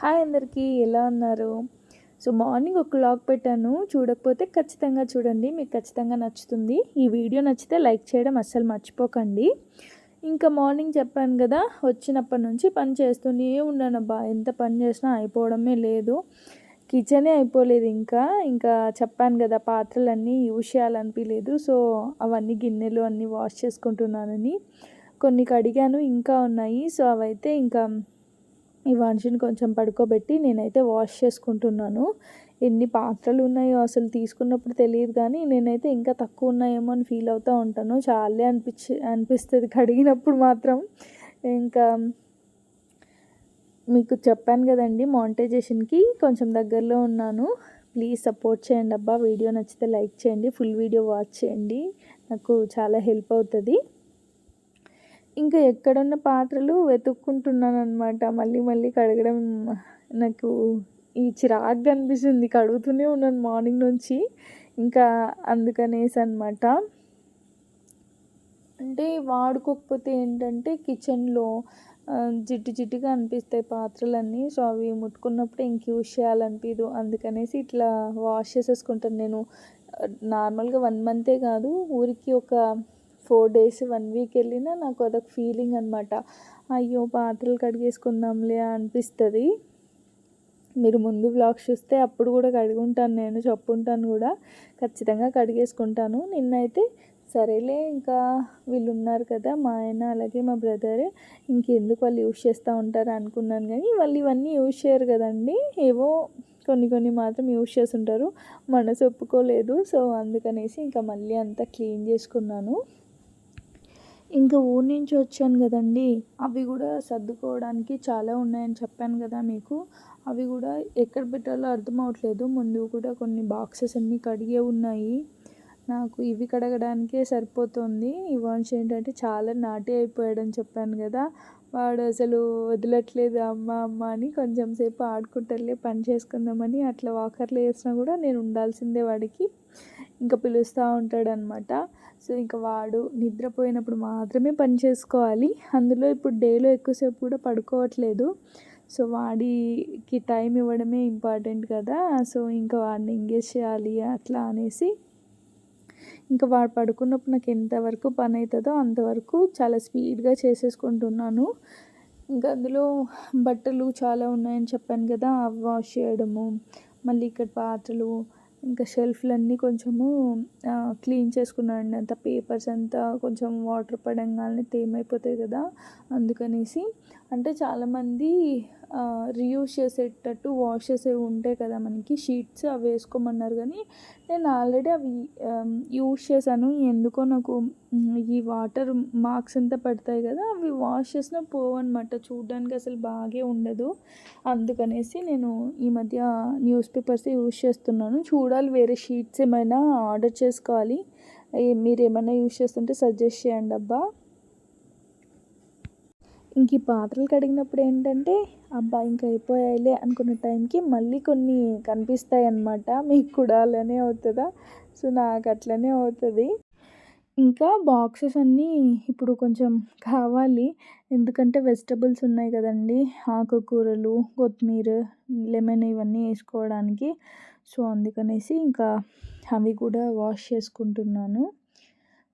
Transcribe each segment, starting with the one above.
Hi అందరికీ ఎలా ఉన్నారు? సో మార్నింగ్ ఒక క్లాక్ పెట్టాను. చూడకపోతే ఖచ్చితంగా చూడండి మీకు ఖచ్చితంగా నచ్చుతుంది. ఈ వీడియో నచ్చితే లైక్ చేయడం అస్సలు మర్చిపోకండి. ఇంకా మార్నింగ్ చెప్పాను కదా వచ్చినప్పటి నుంచి పని చేస్తూనే ఉన్నాను. అబ్బా ఎంత పని చేసినా అయిపోవడమే లేదు. కిచెనే అయిపోలేదు ఇంకా. ఇంకా చెప్పాను కదా పాత్రలన్నీ యూజ్ చేయాలనిపించలేదు సో అవన్నీ గిన్నెలు అన్నీ వాష్ చేసుకుంటున్నానని. కొన్ని కడిగాను ఇంకా ఉన్నాయి. సో అవైతే ఇంకా ఈ మనిషిని కొంచెం పడుకోబెట్టి నేనైతే వాష్ చేసుకుంటున్నాను. ఎన్ని పాత్రలు ఉన్నాయో అసలు తీసుకున్నప్పుడు తెలియదు కానీ నేనైతే ఇంకా తక్కువ ఉన్నాయేమో అని ఫీల్ అవుతూ ఉంటాను. చాలే అనిపించి అనిపిస్తుంది కడిగినప్పుడు మాత్రం. ఇంకా మీకు చెప్పాను కదండి మానిటైజేషన్కి కొంచెం దగ్గరలో ఉన్నాను. ప్లీజ్ సపోర్ట్ చేయండి అబ్బా. వీడియో నచ్చితే లైక్ చేయండి ఫుల్ వీడియో వాచ్ చేయండి. నాకు చాలా హెల్ప్ అవుతుంది. ఇంకా ఎక్కడున్న పాత్రలు వెతుక్కుంటున్నాను అనమాట మళ్ళీ మళ్ళీ కడగడం నాకు ఈ చిరాగ్గా అనిపిస్తుంది. కడుగుతూనే ఉన్నాను మార్నింగ్ నుంచి. ఇంకా అందుకనేసి అనమాట అంటే వాడుకోకపోతే ఏంటంటే కిచెన్లో జిడ్డు జిడ్డుగా అనిపిస్తాయి పాత్రలన్నీ. సో అవి ముట్టుకున్నప్పుడు ఇంక యూజ్ చేయాలనిపించదు అందుకనేసి ఇట్లా వాష్ చేసేసుకుంటాను నేను. నార్మల్గా వన్ మంతే కాదు. ఊరికి ఒక ఫోర్ డేస్ వన్ వీక్ వెళ్ళినా నాకు అదొక ఫీలింగ్ అనమాట అయ్యో పాత్రలు కడిగేసుకుందాంలే అనిపిస్తుంది. మీరు ముందు బ్లాగ్స్ చూస్తే అప్పుడు కూడా కడుగుంటాను నేను చెప్పుంటాను కూడా. ఖచ్చితంగా కడిగేసుకుంటాను. నిన్నైతే సరేలే ఇంకా వీళ్ళు ఉన్నారు కదా మా ఆయన అలాగే మా బ్రదర్ ఇంకెందుకు వాళ్ళు యూజ్ చేస్తూ ఉంటారు అనుకున్నాను కానీ వాళ్ళు ఇవన్నీ యూజ్ చేయరు కదండి. ఏవో కొన్ని కొన్ని మాత్రం యూజ్ చేస్తుంటారు. మనసు ఒప్పుకోలేదు. సో అందుకనేసి ఇంకా మళ్ళీ అంతా క్లీన్ చేసుకున్నాను. ఇంకా ఊరి నుంచి వచ్చాను కదండి. అవి కూడా సర్దుకోవడానికి చాలా ఉన్నాయని చెప్పాను కదా మీకు. అవి కూడా ఎక్కడ పెట్టాలో అర్థం అవ్వట్లేదు ముందు కూడా కొన్ని బాక్సెస్ అన్నీ కడిగే ఉన్నాయి. నాకు ఇవి కడగడానికే సరిపోతుంది. ఇవాన్స్ ఏంటంటే చాలా నాటి అయిపోయాడని చెప్పాను కదా. వాడు అసలు వదలట్లేదు అమ్మ అమ్మ అని కొంచెం సేపు ఆడుకుంటారులే పని చేసుకుందామని అట్లా వాకర్లు వేసినా కూడా నేను ఉండాల్సిందే వాడికి. ఇంకా పిలుస్తూ ఉంటాడనమాట సో ఇంకా వాడు నిద్రపోయినప్పుడు మాత్రమే పని చేసుకోవాలి. అందులో ఇప్పుడు డేలో ఎక్కువసేపు కూడా పడుకోవట్లేదు. సో వాడికి టైం ఇవ్వడమే ఇంపార్టెంట్ కదా. సో ఇంకా వాడిని ఎంగేజ్ చేయాలి అట్లా అనేసి ఇంకా వాడు పడుకున్నప్పుడు నాకు ఎంతవరకు పని అవుతుందో అంతవరకు చాలా స్పీడ్గా చేసేసుకుంటున్నాను. ఇంకా అందులో బట్టలు చాలా ఉన్నాయని చెప్పాను కదా అవి వాష్ చేయడము మళ్ళీ ఇక్కడ పాత్రలు ఇంకా షెల్ఫ్లన్నీ కొంచెము క్లీన్ చేసుకున్నాను అంత పేపర్స్ అంతా కొంచెం వాటర్ పడంగానే తేమైపోతాయి కదా అందుకనేసి. అంటే చాలామంది రీయూజ్ చేసేటట్టు వాష్ చేసేవి ఉంటాయి కదా మనకి షీట్స్ అవి వేసుకోమన్నారు కానీ నేను ఆల్రెడీ అవి యూజ్ చేశాను. ఎందుకో నాకు ఈ వాటర్ మార్క్స్ అంతా పడతాయి కదా అవి వాష్ చేసినా పోవన్నమాట. చూడడానికి అసలు బాగే ఉండదు. అందుకనేసి నేను ఈ మధ్య న్యూస్ పేపర్స్ యూజ్ చేస్తున్నాను. చూడాలి వేరే షీట్స్ ఏమైనా ఆర్డర్ చేసుకోవాలి. మీరు ఏమైనా యూజ్ చేస్తుంటే సజెస్ట్ చేయండి అబ్బా. ఇంక ఈ పాత్రలు కడిగినప్పుడు ఏంటంటే అబ్బా ఇంకా అయిపోయాయిలే అనుకున్న టైంకి మళ్ళీ కొన్ని కనిపిస్తాయి అన్నమాట మీకు కూడా అలానే అవుతుందా? సో నాకు అట్లనే అవుతుంది. ఇంకా బాక్సెస్ అన్నీ ఇప్పుడు కొంచెం కావాలి. ఎందుకంటే వెజిటబుల్స్ ఉన్నాయి కదండి. ఆకుకూరలు కొత్తిమీర లెమన్ ఇవన్నీ వేసుకోవడానికి. సో అందుకనేసి ఇంకా అవి కూడా వాష్ చేసుకుంటున్నాను.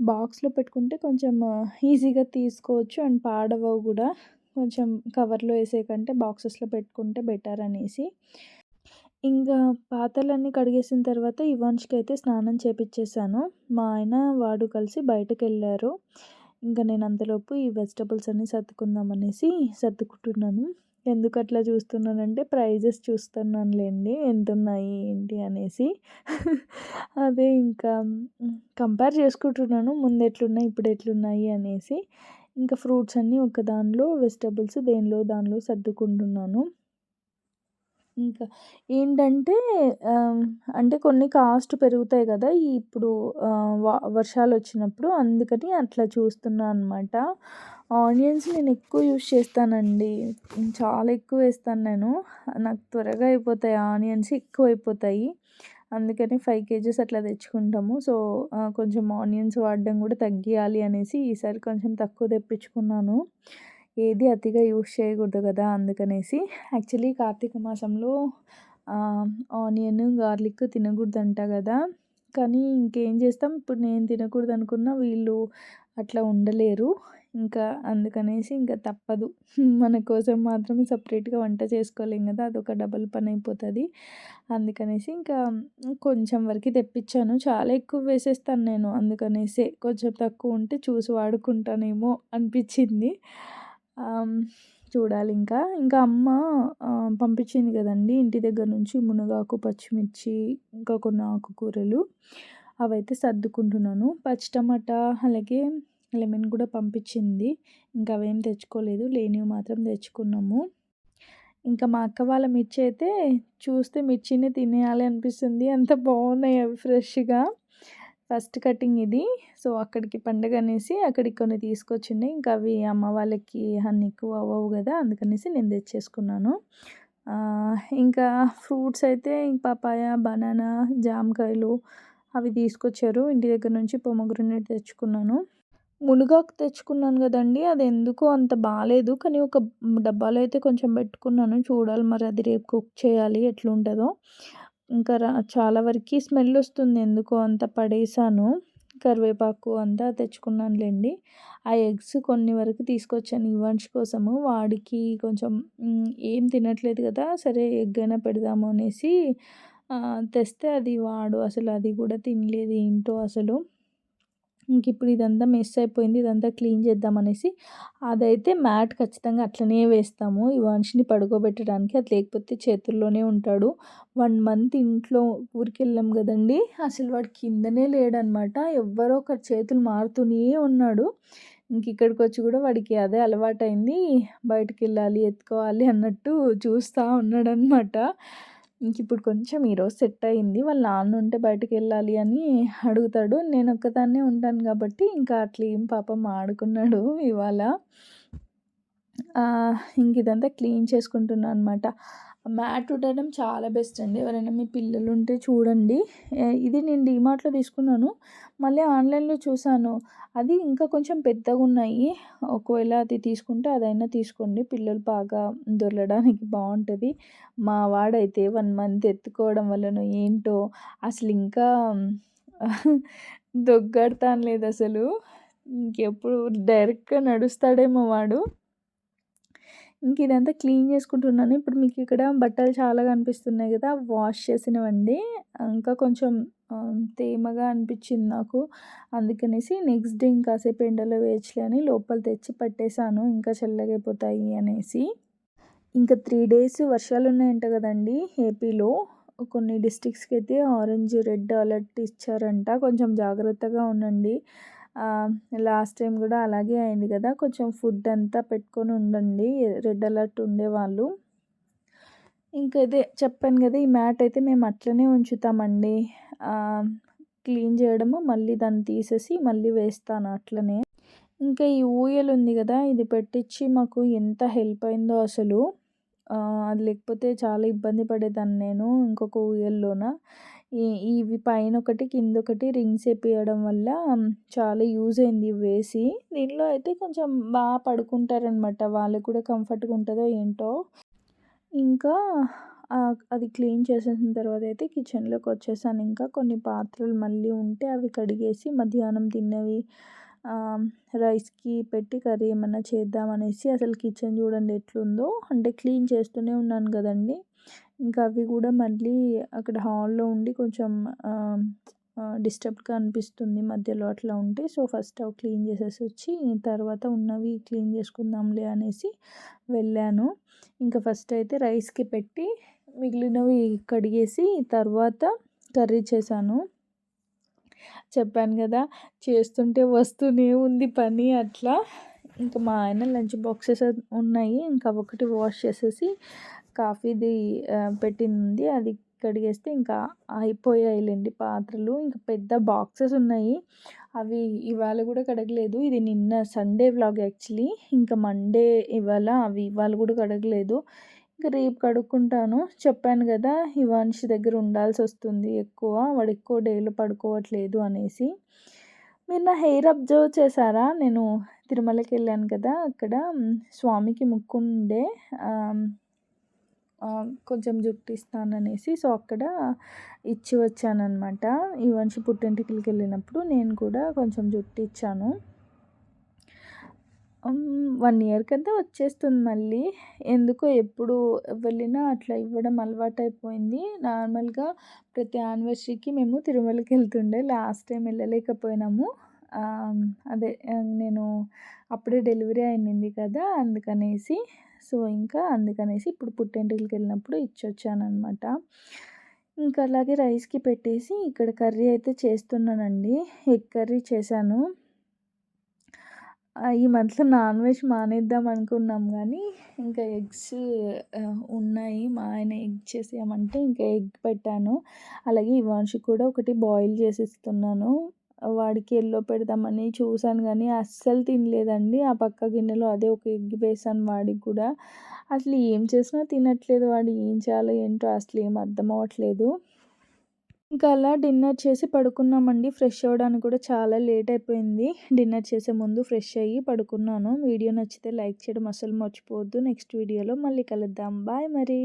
బాక్స్లో పెట్టుకుంటే కొంచెం ఈజీగా తీసుకోవచ్చు అండ్ పాడవవు కూడా. కొంచెం కవర్లో వేసే కంటే బాక్సెస్లో పెట్టుకుంటే బెటర్ అనేసి. ఇంకా పాత్రలన్నీ కడిగేసిన తర్వాత ఇవాన్స్కి అయితే స్నానం చేపిచ్చేసాను. మా ఆయన వాడు కలిసి బయటకు వెళ్ళారు ఇంకా నేను అంతలోపు ఈ వెజిటబుల్స్ అన్నీ సర్దుకుందాం అనేసి సర్దుకుంటున్నాను. ఎందుకు అట్లా చూస్తున్నానంటే ప్రైజెస్ చూస్తున్నానులేండి ఎంత ఉన్నాయి ఏంటి అనేసి. అదే ఇంకా కంపేర్ చేసుకుంటున్నాను ముందు ఎట్లున్నాయి ఇప్పుడు ఎట్లున్నాయి అనేసి. ఇంకా ఫ్రూట్స్ అన్నీ ఒక దానిలో వెజిటబుల్స్ దేనిలో దానిలో సర్దుకుంటున్నాను. ఇంకా ఏంటంటే అంటే కొన్ని కాస్ట్ పెరుగుతాయి కదా ఇప్పుడు వర్షాలు వచ్చినప్పుడు అందుకని అట్లా చూస్తున్నా అనమాట ఆనియన్స్ నేను ఎక్కువ యూస్ చేస్తానండి. చాలా ఎక్కువ వేస్తాను నేను. నాకు త్వరగా అయిపోతాయి ఆనియన్స్ ఎక్కువ అయిపోతాయి. అందుకని ఫైవ్ కేజీస్ అట్లా తెచ్చుకుంటాము. సో కొంచెం ఆనియన్స్ వాడడం కూడా తగ్గియాలి అనేసి ఈసారి కొంచెం తక్కువ తెప్పించుకున్నాను. ఏది అతిగా యూస్ చేయకూడదు కదా అందుకనేసి యాక్చువల్లీ కార్తీక మాసంలో ఆనియన్ గార్లిక్ తినకూడదంట కదా. కానీ ఇంకేం చేస్తాం? ఇప్పుడు నేను తినకూడదు అనుకున్న వీళ్ళు అట్లా ఉండలేరు. ఇంకా అందుకనేసి ఇంకా తప్పదు. మన కోసం మాత్రమే సపరేట్గా వంట చేసుకోలేం కదా అదొక డబల్ పని అయిపోతుంది. అందుకనేసి ఇంకా కొంచెం వరకు తెప్పించాను. చాలా ఎక్కువ వేసేస్తాను నేను. అందుకనేసి కొంచెం తక్కువ ఉంటే చూసి వాడుకుంటానేమో అనిపించింది. చూడాలి ఇంకా. ఇంకా అమ్మ పంపించింది కదండి ఇంటి దగ్గర నుంచి మునగాకు పచ్చిమిర్చి ఇంకా కొన్ని ఆకుకూరలు. అవైతే సర్దుకుంటున్నాను. పచ్చి టమాటా అలాగే లెమన్ కూడా పంపించింది. ఇంకా అవేం తెచ్చుకోలేదు. లేనివి మాత్రం తెచ్చుకున్నాము. ఇంకా మా అక్క వాళ్ళ మిర్చి అయితే చూస్తే మిర్చిని తినేయాలి అనిపిస్తుంది. అంత బాగున్నాయి అవి ఫ్రెష్గా. ఫస్ట్ కటింగ్ ఇది. సో అక్కడికి పండగ అనేసి అక్కడికి కొన్ని తీసుకొచ్చిండే ఇంకా అవి అమ్మ వాళ్ళకి అన్ని ఎక్కువ అవ్వవు కదా అందుకనేసి నేను తెచ్చేసుకున్నాను. ఇంకా ఫ్రూట్స్ అయితే పపాయ బనానా జామకాయలు అవి తీసుకొచ్చారు. ఇంటి దగ్గర నుంచి పొమగ్రనేట్ తెచ్చుకున్నాను. మునుగాకు తెచ్చుకున్నాను కదండి అది ఎందుకో అంత బాగాలేదు కానీ ఒక డబ్బాలో అయితే కొంచెం పెట్టుకున్నాను. చూడాలి మరి అది రేపు కుక్ చేయాలి ఎట్లుంటుందో. ఇంకా చాలా వరకు స్మెల్ వస్తుంది ఎందుకో అంత పడేసాను. కరివేపాకు అంతా తెచ్చుకున్నానులేండి. ఆ ఎగ్స్ కొన్ని వరకు తీసుకొచ్చాను ఇవాన్స్ కోసము. వాడికి కొంచెం ఏం తినట్లేదు కదా సరే ఎగ్ అయినా పెడదాము అనేసి తెస్తే అది వాడు అసలు అది కూడా తినలేదు ఏంటో అసలు. ఇంక ఇప్పుడు ఇదంతా మెస్ అయిపోయింది ఇదంతా క్లీన్ చేద్దాం అనేసి అదైతే మ్యాట్ ఖచ్చితంగా అట్లనే వేస్తాము. ఈ మనిషిని పడుకోబెట్టడానికి అది లేకపోతే చేతుల్లోనే ఉంటాడు. వన్ మంత్ ఇంట్లో ఊరికి వెళ్ళాం కదండి అసలు వాడు కిందనే లేడనమాట. ఎవ్వరో ఒక చేతులు మారుతూనే ఉన్నాడు. ఇంక ఇక్కడికి వచ్చి కూడా వాడికి అదే అలవాటైంది. బయటికి వెళ్ళాలి ఎత్తుకోవాలి అన్నట్టు చూస్తూ ఉన్నాడనమాట. ఇంక ఇప్పుడు కొంచెం ఈరోజు సెట్ అయింది. వాళ్ళ నాన్న ఉంటే బయటకు వెళ్ళాలి అని అడుగుతాడు. నేను ఒక్కదాన్నే ఉంటాను కాబట్టి ఇంకా అట్లా ఏం పాపం ఆడుకున్నాడు ఇవాళ. ఇంక ఇదంతా క్లీన్ చేసుకుంటున్నాను అనమాట మ్యాట్ ఉండడం చాలా బెస్ట్ అండి. ఎవరైనా మీ పిల్లలు ఉంటే చూడండి ఇది నేను డిమార్ట్లో తీసుకున్నాను. మళ్ళీ ఆన్లైన్లో చూశాను. అది ఇంకా కొంచెం పెద్దగా ఉన్నాయి ఒకవేళ అది తీసుకుంటే అదైనా తీసుకోండి. పిల్లలు బాగా దొరలడానికి బాగుంటుంది. మా వాడైతే వన్ మంత్ ఎత్తుకోవడం వలన ఏంటో అసలు ఇంకా దొగ్గడతాను లేదు అసలు ఇంకెప్పుడు డైరెక్ట్గా నడుస్తాడేమో వాడు. ఇంక ఇదంతా క్లీన్ చేసుకుంటున్నాను. ఇప్పుడు మీకు ఇక్కడ బట్టలు చాలా కనిపిస్తున్నాయి కదా వాష్ చేసినవండి. ఇంకా కొంచెం తేమగా అనిపించింది నాకు. అందుకనేసి నెక్స్ట్ డే ఇంకాసేపు ఎండలో వేయచ్చులే లోపల తెచ్చి పట్టేశాను. ఇంకా చల్లగైపోతాయి అనేసి. ఇంకా త్రీ డేస్ వర్షాలు ఉన్నాయంట కదండి ఏపీలో. కొన్ని డిస్ట్రిక్ట్స్కి అయితే ఆరెంజ్ రెడ్ అలర్ట్ ఇచ్చారంట. కొంచెం జాగ్రత్తగా ఉండండి. లాస్ట్ టైం కూడా అలాగే అయింది కదా. కొంచెం ఫుడ్ అంతా పెట్టుకొని ఉండండి. రెడ్ అలర్ట్ ఉండేవాళ్ళు. ఇంకా ఇదే చెప్పాను కదా ఈ మ్యాట్ అయితే మేము అట్లనే ఉంచుతామండి. క్లీన్ చేయడము మళ్ళీ దాన్ని తీసేసి మళ్ళీ వేస్తాను అట్లనే. ఇంకా ఈ ఊయలు ఉంది కదా ఇది పెట్టించి మాకు ఎంత హెల్ప్ అయిందో అసలు. అది లేకపోతే చాలా ఇబ్బంది పడేదాన్ని నేను ఇంకొక ఊయల్లోన. ఇవి పైన ఒకటి కింద ఒకటి రింగ్స్ వేపియడం వల్ల చాలా యూజ్ అయింది వేసి. దీనిలో అయితే కొంచెం బాగా పడుకుంటారనమాట వాళ్ళకి కూడా కంఫర్ట్గా ఉంటుందో ఏంటో. ఇంకా అది క్లీన్ చేసేసిన తర్వాత అయితే కిచెన్లోకి వచ్చేసాను. ఇంకా కొన్ని పాత్రలు మళ్ళీ ఉంటే అవి కడిగేసి మధ్యాహ్నం తిన్నవి రైస్కి పెట్టి కర్రీ ఏమన్నా చేద్దామనేసి అసలు కిచెన్ చూడండి ఎట్లుందో. అంటే క్లీన్ చేస్తూనే ఉన్నాను కదండి. ఇంకా అవి కూడా మళ్ళీ అక్కడ హాల్లో ఉండి కొంచెం డిస్టర్బ్గా అనిపిస్తుంది మధ్యలో అట్లా ఉంటే. సో ఫస్ట్ అవి క్లీన్ చేసేసి వచ్చి తర్వాత ఉన్నవి క్లీన్ చేసుకుందాంలే అనేసి వెళ్ళాను. ఇంకా ఫస్ట్ అయితే రైస్కి పెట్టి మిగిలినవి కడిగేసి తర్వాత కర్రీ చేశాను. చెప్పాను కదా చేస్తుంటే వస్తూనే ఉంది పని అట్లా. ఇంకా మా ఆయన లంచ్ బాక్సెస్ ఉన్నాయి. ఇంకా ఒకటి వాష్ చేసేసి కాఫీది పెట్టింది. అది కడిగేస్తే ఇంకా అయిపోయాయిలేండి పాత్రలు. ఇంకా పెద్ద బాక్సెస్ ఉన్నాయి. అవి ఇవాళ కూడా కడగలేదు. ఇది నిన్న సండే వ్లాగ్ యాక్చువల్లీ. ఇంకా మండే ఇవాళ అవి ఇవాళ కూడా కడగలేదు. ఇంకా రేపు కడుక్కుంటాను. చెప్పాను కదా ఇవాన్షి దగ్గర ఉండాల్సి వస్తుంది ఎక్కువ. వాడు ఎక్కువ డేలో పడుకోవట్లేదు అనేసి. మీరు నా హెయిర్ అబ్జర్వ్ చేశారా? నేను తిరుమలకి వెళ్ళాను కదా అక్కడ స్వామికి ముక్కుండే కొంచెం జుట్టు ఇస్తాననేసి సో అక్కడ ఇచ్చి వచ్చానమాట ఈ వంశీ పుట్టింటికి వెళ్ళినప్పుడు నేను కూడా కొంచెం జుట్టు ఇచ్చాను వన్ ఇయర్ కదా వచ్చేస్తుంది మళ్ళీ. ఎందుకో ఎప్పుడు వెళ్ళినా అట్లా ఇవ్వడం అలవాటు అయిపోయింది నార్మల్గా ప్రతి యానివర్సరీకి మేము తిరుమలకి వెళ్తుండే లాస్ట్ టైం వెళ్ళలేకపోయినాము. అదే నేను అప్పుడే డెలివరీ అయింది కదా అందుకనేసి సో ఇంకా అందుకనేసి ఇప్పుడు పుట్టింటికి వెళ్ళినప్పుడు ఇచ్చొచ్చానమాట ఇంకా అలాగే రైస్కి పెట్టేసి ఇక్కడ కర్రీ అయితే చేస్తున్నానండి. ఎగ్ కర్రీ చేశాను. ఈ మంత్లో నాన్ వెజ్ మానేద్దాం అనుకున్నాం కానీ ఇంకా ఎగ్స్ ఉన్నాయి. మా ఆయన ఎగ్ చేసేయమంటే ఇంకా ఎగ్ పెట్టాను. అలాగే ఇవాన్షి కూడా ఒకటి బాయిల్ చేసి ఇస్తున్నాను వాడికి ఎల్లో పెడదామని చూసాను కానీ అస్సలు తినలేదండి. ఆ పక్క గిన్నెలో అదే ఒక ఎగ్ వేసాను వాడికి కూడా. అసలు ఏం చేసినా తినట్లేదు వాడు ఏం చేయాలో ఏంటో అసలు ఏం అర్థం అవ్వట్లేదు. ఇంకా అలా డిన్నర్ చేసి పడుకున్నామండి. ఫ్రెష్ అవ్వడానికి కూడా చాలా లేట్ అయిపోయింది. డిన్నర్ చేసే ముందు ఫ్రెష్ అయ్యి పడుకున్నాను. వీడియో నచ్చితే లైక్ చేయడం అసలు మర్చిపోవద్దు. నెక్స్ట్ వీడియోలో మళ్ళీ కలుద్దాం. బాయ్ మరి.